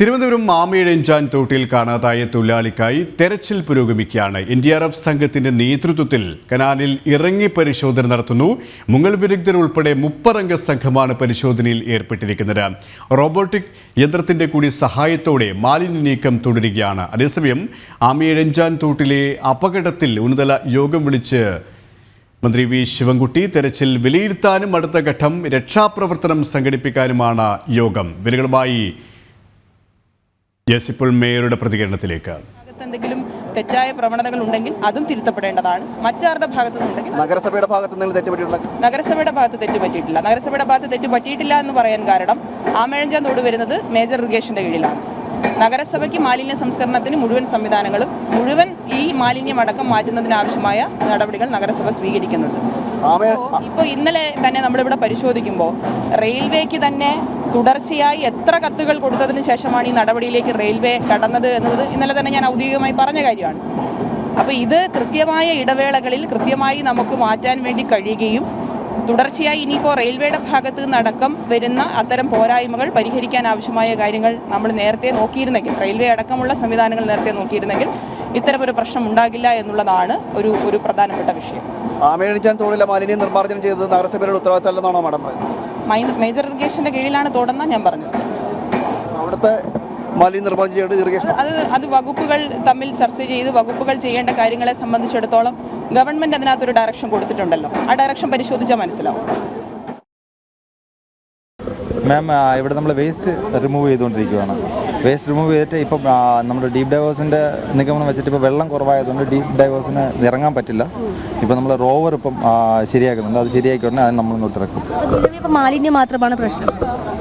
തിരുവനന്തപുരം മാമയിഴഞ്ചാൻ തോട്ടിൽ കാണാതായ തൊഴിലാളിക്കായി തെരച്ചിൽ പുരോഗമിക്കുകയാണ്. എൻ ഡി ആർ എഫ് സംഘത്തിന്റെ നേതൃത്വത്തിൽ കനാലിൽ ഇറങ്ങി പരിശോധന നടത്തുന്നു. മുങ്ങൽ വിദഗ്ധർ ഉൾപ്പെടെ മുപ്പറംഗ സംഘമാണ് പരിശോധനയിൽ ഏർപ്പെട്ടിരിക്കുന്നത്. റോബോട്ടിക് യന്ത്രത്തിന്റെ കൂടി സഹായത്തോടെ മാലിന്യ നീക്കം തുടരുകയാണ്. അതേസമയം ആമയിഴഞ്ചാൻ തോട്ടിലെ അപകടത്തിൽ ഉന്നതല യോഗം വിളിച്ച് മന്ത്രി വി ശിവൻകുട്ടി തെരച്ചിൽ വിലയിരുത്താനും അടുത്ത ഘട്ടം രക്ഷാപ്രവർത്തനം സംഘടിപ്പിക്കാനുമാണ് യോഗം. വിവരങ്ങളുമായി യെസ് ഇപ്പോൾ മേയറുടെ പ്രതികരണത്തിലേക്ക്. ഭാഗത്ത് എന്തെങ്കിലും തെറ്റായ പ്രവണതകൾ ഉണ്ടെങ്കിൽ അതും തിരുത്തപ്പെടേണ്ടതാണ്. മറ്റാരുടെ ഭാഗത്തു നിന്നുണ്ടെങ്കിൽ നഗരസഭയുടെ ഭാഗത്ത് നഗരസഭയുടെ ഭാഗത്ത് തെറ്റ് പറ്റിയിട്ടില്ല നഗരസഭയുടെ ഭാഗത്ത് തെറ്റ് പറ്റിയിട്ടില്ല എന്ന് പറയാൻ കാരണം ആമഴഞ്ചാൻ തോട് വരുന്നത് മേജർ ഇറിഗേഷന്റെ കീഴിലാണ്. നഗരസഭയ്ക്ക് മാലിന്യ സംസ്കരണത്തിന് മുഴുവൻ സംവിധാനങ്ങളും മുഴുവൻ ഈ മാലിന്യം അടക്കം മാറ്റുന്നതിന് ആവശ്യമായ നടപടികൾ നഗരസഭ സ്വീകരിക്കുന്നുണ്ട്. ഇപ്പോൾ ഇന്നലെ തന്നെ നമ്മളിവിടെ പരിശോധിക്കുമ്പോൾ റെയിൽവേക്ക് തന്നെ തുടർച്ചയായി എത്ര കത്തുകൾ കൊടുത്തതിന് ശേഷമാണ് ഈ നടപടിയിലേക്ക് റെയിൽവേ കടന്നത് എന്നത് ഇന്നലെ തന്നെ ഞാൻ ഔദ്യോഗികമായി പറഞ്ഞ കാര്യമാണ്. അപ്പോൾ ഇത് കൃത്യമായ ഇടവേളകളിൽ കൃത്യമായി നമുക്ക് മാറ്റാൻ വേണ്ടി കഴിയുകയും തുടർച്ചയായി ഇനിയിപ്പോൾ റെയിൽവേയുടെ ഭാഗത്ത് നിന്നടക്കം വരുന്ന അത്തരം പോരായ്മകൾ പരിഹരിക്കാൻ ആവശ്യമായ കാര്യങ്ങൾ നമ്മൾ നേരത്തെ നോക്കിയിരുന്നെങ്കിൽ റെയിൽവേ അടക്കമുള്ള സംവിധാനങ്ങൾ നേരത്തെ നോക്കിയിരുന്നെങ്കിൽ ഇത്തരമൊരു പ്രശ്നം ഉണ്ടാകില്ല എന്നുള്ളതാണ് ഒരു ഒരു പ്രധാനപ്പെട്ട വിഷയം. ആമേണിച്ചാൻ തോടിലെ മാലിന്യം നിർമ്മാർജനം ചെയ്തത് നഗരസഭയുടെ ഉത്തരവാദിത്തമല്ലെന്നാണോ മാഡം മേജർ ഇറിഗേഷന്റെ കീഴിലാണ് തോടെന്നാണ് ഞാൻ പറഞ്ഞത്. അവിടുത്തെ മാലിന്യം നിർമ്മാർജനം ചെയ്യേണ്ടത് ഇറിഗേഷൻ അത് അത് വകുപ്പുകൾ തമ്മിൽ ചർച്ച ചെയ്ത് വകുപ്പുകൾ ചെയ്യേണ്ട കാര്യങ്ങളെ സംബന്ധിച്ചിടത്തോളം ഗവൺമെന്റ് അതിനകത്തൊരു ഡയറക്ഷൻ കൊടുത്തിട്ടുണ്ടല്ലോ. ആ ഡയറക്ഷൻ പരിശോധിച്ചാൽ മനസ്സിലാവും. മാം ഇവിടെ നമ്മൾ വേസ്റ്റ് റിമൂവ് ചെയ്തുകൊണ്ടിരിക്കുകയാണ്. വേസ്റ്റ് റിമൂവ് ചെയ്തിട്ട് ഇപ്പം നമ്മുടെ ഡീപ് ഡൈവേഴ്സിന്റെ നിഗമനം വെച്ചിട്ട് ഇപ്പോൾ വെള്ളം കുറവായതുകൊണ്ട് ഡീപ് ഡൈവേഴ്സിന് ഇറങ്ങാൻ പറ്റില്ല. ഇപ്പം നമ്മൾ റോവർ ഇപ്പം ശരിയാക്കുന്നുണ്ട്. അത് ശരിയാക്കി ഉടനെ അത് നമ്മൾ ഇങ്ങോട്ട് ഇറക്കും മാലിന്യം മാത്രമാണ് പ്രശ്നം.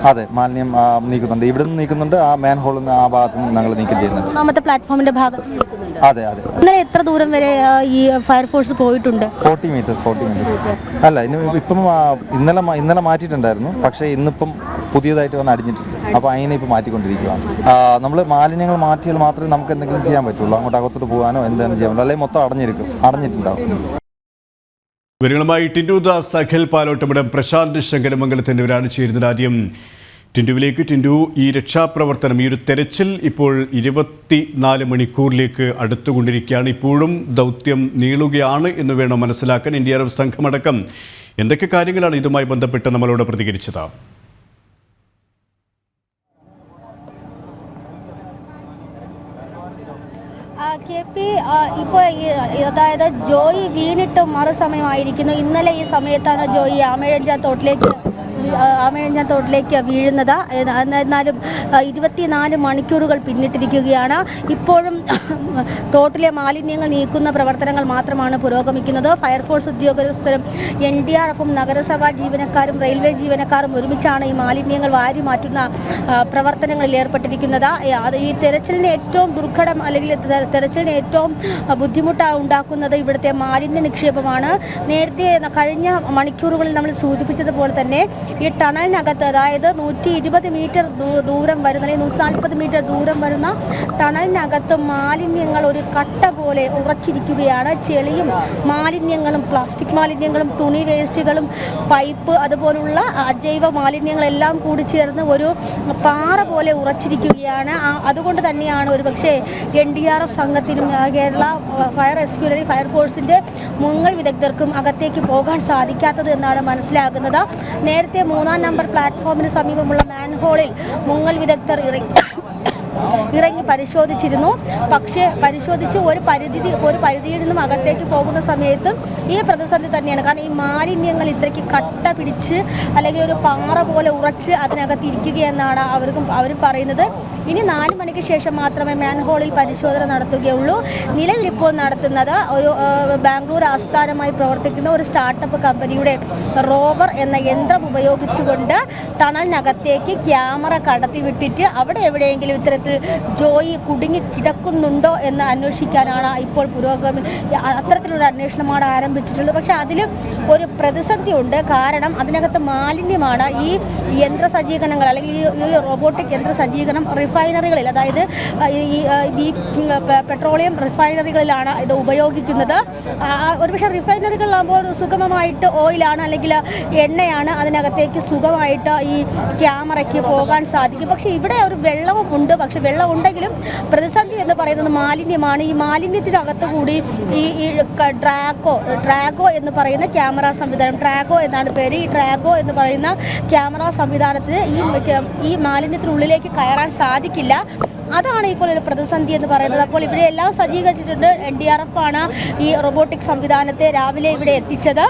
അതെ മാലിന്യം നീക്കുന്നുണ്ട്. ഇവിടെ നിന്ന് നീക്കുന്നുണ്ട് ആ മാൻ ഹോളിൽ നിന്ന് ആ ഭാഗത്ത് നിന്ന് ഞങ്ങൾ നീക്കം ചെയ്യുന്നുണ്ട്. ഒന്നാമത്തെ പ്ലാറ്റ്ഫോമിന്റെ ഭാഗത്ത് അതെ അതെ. ഇന്നലെ എത്ര ദൂരം വരെ ഈ ഈ ഫയർഫോഴ്സ് പോയിട്ടുണ്ട്? Forty metres forty metres. അല്ല ഇനി ഇപ്പം ഇന്നലെ ഇന്നലെ മാറ്റിയിട്ടുണ്ടായിരുന്നു. പക്ഷേ ഇന്നിപ്പം പുതിയതായിട്ട് വന്ന് അടിഞ്ഞിട്ടുണ്ട്. അപ്പോൾ അതിനെ ഇപ്പോൾ മാറ്റിക്കൊണ്ടിരിക്കുകയാണ് നമ്മൾ മാലിന്യങ്ങൾ മാറ്റിയാൽ മാത്രമേ നമുക്ക് എന്തെങ്കിലും ചെയ്യാൻ പറ്റുള്ളൂ. അങ്ങോട്ട് അകത്തോട്ട് പോകാനോ എന്തെങ്കിലും ചെയ്യാൻ പറ്റുള്ളൂ. അല്ലെങ്കിൽ മൊത്തം അടഞ്ഞിരിക്കും. അടഞ്ഞിട്ടുണ്ടാവും. വിവരങ്ങളുമായി ടിൻഡു ദാസ് അഖിൽ പാലോട്ടമിടം പ്രശാന്ത് ശങ്കരമംഗലത്ത് എന്നിവരാണ് ചേരുന്നത്. ആദ്യം ടിൻഡുവിലേക്ക്. ടിൻഡു ഈ രക്ഷാപ്രവർത്തനം ഈ ഒരു തെരച്ചിൽ ഇപ്പോൾ ഇരുപത്തിനാല് മണിക്കൂറിലേക്ക് അടുത്തുകൊണ്ടിരിക്കുകയാണ്. ഇപ്പോഴും ദൗത്യം നീളുകയാണ് എന്ന് വേണം മനസ്സിലാക്കാൻ. എൻ ഡി സംഘമടക്കം എന്തൊക്കെ കാര്യങ്ങളാണ് ഇതുമായി ബന്ധപ്പെട്ട് നമ്മളോട് പ്രതികരിച്ചത്? കെ പി ഇപ്പോൾ അതായത് ജോയി വീണിട്ട് മറുസമയമായിരിക്കുന്നു ഇന്നലെ ഈ സമയത്താണ് ജോയി ആമേഴഞ്ചാ തോട്ടിലേക്ക് ആമഴഞ്ചാൻ തോട്ടിലേക്ക് വീഴുന്നത്. എന്നാലും ഇരുപത്തിനാല് മണിക്കൂറുകൾ പിന്നിട്ടിരിക്കുകയാണ്. ഇപ്പോഴും തോട്ടിലെ മാലിന്യങ്ങൾ നീക്കുന്ന പ്രവർത്തനങ്ങൾ മാത്രമാണ് പുരോഗമിക്കുന്നത്. ഫയർഫോഴ്സ് ഉദ്യോഗസ്ഥരും എൻ ഡി ആർ എഫും നഗരസഭാ ജീവനക്കാരും റെയിൽവേ ജീവനക്കാരും ഒരുമിച്ചാണ് ഈ മാലിന്യങ്ങൾ വാരി മാറ്റുന്ന പ്രവർത്തനങ്ങളിൽ ഏർപ്പെട്ടിരിക്കുന്നത്. ഈ തെരച്ചിലിന് ഏറ്റവും ദുർഘടം അല്ലെങ്കിൽ തെരച്ചിലിന് ഏറ്റവും ബുദ്ധിമുട്ടാണ് ഉണ്ടാക്കുന്നത് ഇവിടുത്തെ മാലിന്യ നിക്ഷേപമാണ്. നേരത്തെ കഴിഞ്ഞ മണിക്കൂറുകളിൽ നമ്മൾ സൂചിപ്പിച്ചതുപോലെ തന്നെ ഈ ടണലിനകത്ത് അതായത് നൂറ്റി ഇരുപത് മീറ്റർ ദൂരം വരുന്ന അല്ലെങ്കിൽ നൂറ്റി നാൽപ്പത് മീറ്റർ ദൂരം വരുന്ന ടണലിനകത്ത് മാലിന്യങ്ങൾ ഒരു കട്ട പോലെ ഉറച്ചിരിക്കുകയാണ്. ചെളിയും മാലിന്യങ്ങളും പ്ലാസ്റ്റിക് മാലിന്യങ്ങളും തുണി വേസ്റ്റുകളും പൈപ്പ് അതുപോലുള്ള അജൈവ മാലിന്യങ്ങളെല്ലാം കൂടി ചേർന്ന് ഒരു പാറ പോലെ ഉറച്ചിരിക്കുകയാണ്. അതുകൊണ്ട് തന്നെയാണ് ഒരു പക്ഷേ എൻ ഡി ആർ എഫ് സംഘത്തിനും കേരള ഫയർ റെസ്ക്യൂ അല്ലെങ്കിൽ ഫയർഫോഴ്സിന്റെ മുങ്ങൽ വിദഗ്ധർക്കും അകത്തേക്ക് പോകാൻ സാധിക്കാത്തത് എന്നാണ് മനസ്സിലാകുന്നത്. നേരത്തെ മൂന്നാം നമ്പർ പ്ലാറ്റ്ഫോമിന് സമീപമുള്ള മാൻഹോളിൽ മുങ്ങൽ വിദഗ്ധർ ഇറങ്ങി ഇറങ്ങി പരിശോധിച്ചിരുന്നു. പക്ഷേ പരിശോധിച്ച് ഒരു പരിധി ഒരു പരിധിയിൽ നിന്നും അകത്തേക്ക് പോകുന്ന സമയത്തും ഈ പ്രതിസന്ധി തന്നെയാണ്. കാരണം ഈ മാലിന്യങ്ങൾ ഇത്രയ്ക്ക് കട്ട പിടിച്ച് അല്ലെങ്കിൽ ഒരു പാറ പോലെ ഉറച്ച് അതിനകത്ത് ഇരിക്കുകയെന്നാണ് അവർക്കും അവർ പറയുന്നത്. ഇനി നാല് മണിക്ക് ശേഷം മാത്രമേ മാൻഹോളിൽ പരിശോധന നടത്തുകയുള്ളൂ. നിലവിലിപ്പോൾ നടത്തുന്നത് ഒരു ബാംഗ്ലൂർ ആസ്ഥാനമായി പ്രവർത്തിക്കുന്ന ഒരു സ്റ്റാർട്ടപ്പ് കമ്പനിയുടെ റോവർ എന്ന യന്ത്രം ഉപയോഗിച്ചുകൊണ്ട് ടണലിനകത്തേക്ക് ക്യാമറ കടത്തിവിട്ടിട്ട് അവിടെ എവിടെയെങ്കിലും ഇത്തരത്തിൽ ജോയി കുടുങ്ങി കിടക്കുന്നുണ്ടോ എന്ന് അന്വേഷിക്കാനാണ് ഇപ്പോൾ പുരോഗമി അത്തരത്തിലുള്ള അന്വേഷണമാണ് ആരംഭിച്ചിട്ടുള്ളത്. പക്ഷേ അതിൽ ഒരു പ്രതിസന്ധി ഉണ്ട്. കാരണം അതിനകത്ത് മാലിന്യമാണ് ഈ യന്ത്ര സജ്ജീകരണങ്ങൾ അല്ലെങ്കിൽ ഈ റോബോട്ടിക് യന്ത്ര സജ്ജീകരണം റിഫ റിഫൈനറികളിൽ അതായത് ഈ പെട്രോളിയം റിഫൈനറികളിലാണ് ഇത് ഉപയോഗിക്കുന്നത്. ഒരുപക്ഷെ റിഫൈനറികളിലാകുമ്പോൾ സുഗമമായിട്ട് ഓയിലാണ് അല്ലെങ്കിൽ എണ്ണയാണ് അതിനകത്തേക്ക് സുഖമായിട്ട് ഈ ക്യാമറയ്ക്ക് പോകാൻ സാധിക്കും. പക്ഷേ ഇവിടെ ഒരു വെള്ളവും ഉണ്ട്. പക്ഷെ വെള്ളം ഉണ്ടെങ്കിലും പ്രതിസന്ധി എന്ന് പറയുന്നത് മാലിന്യമാണ്. ഈ മാലിന്യത്തിനകത്ത് കൂടി ഈ ഡ്രാഗോ ഡ്രാഗോ എന്ന് പറയുന്ന ക്യാമറ സംവിധാനം ഡ്രാഗോ എന്നാണ് പേര്. ഈ ഡ്രാഗോ എന്ന് പറയുന്ന ക്യാമറ സംവിധാനത്തിന് ഈ ഈ മാലിന്യത്തിനുള്ളിലേക്ക് കയറാൻ സാധിക്കില്ല. അതാണ് ഇപ്പോൾ ഒരു പ്രതിസന്ധി എന്ന് പറയുന്നത്. അപ്പോൾ ഇവിടെ എല്ലാം സജ്ജീകരിച്ചിട്ടുണ്ട്. എൻ ഡി ആർ എഫ് ആണ് ഈ റോബോട്ടിക് സംവിധാനത്തെ രാവിലെ ഇവിടെ എത്തിച്ചത്.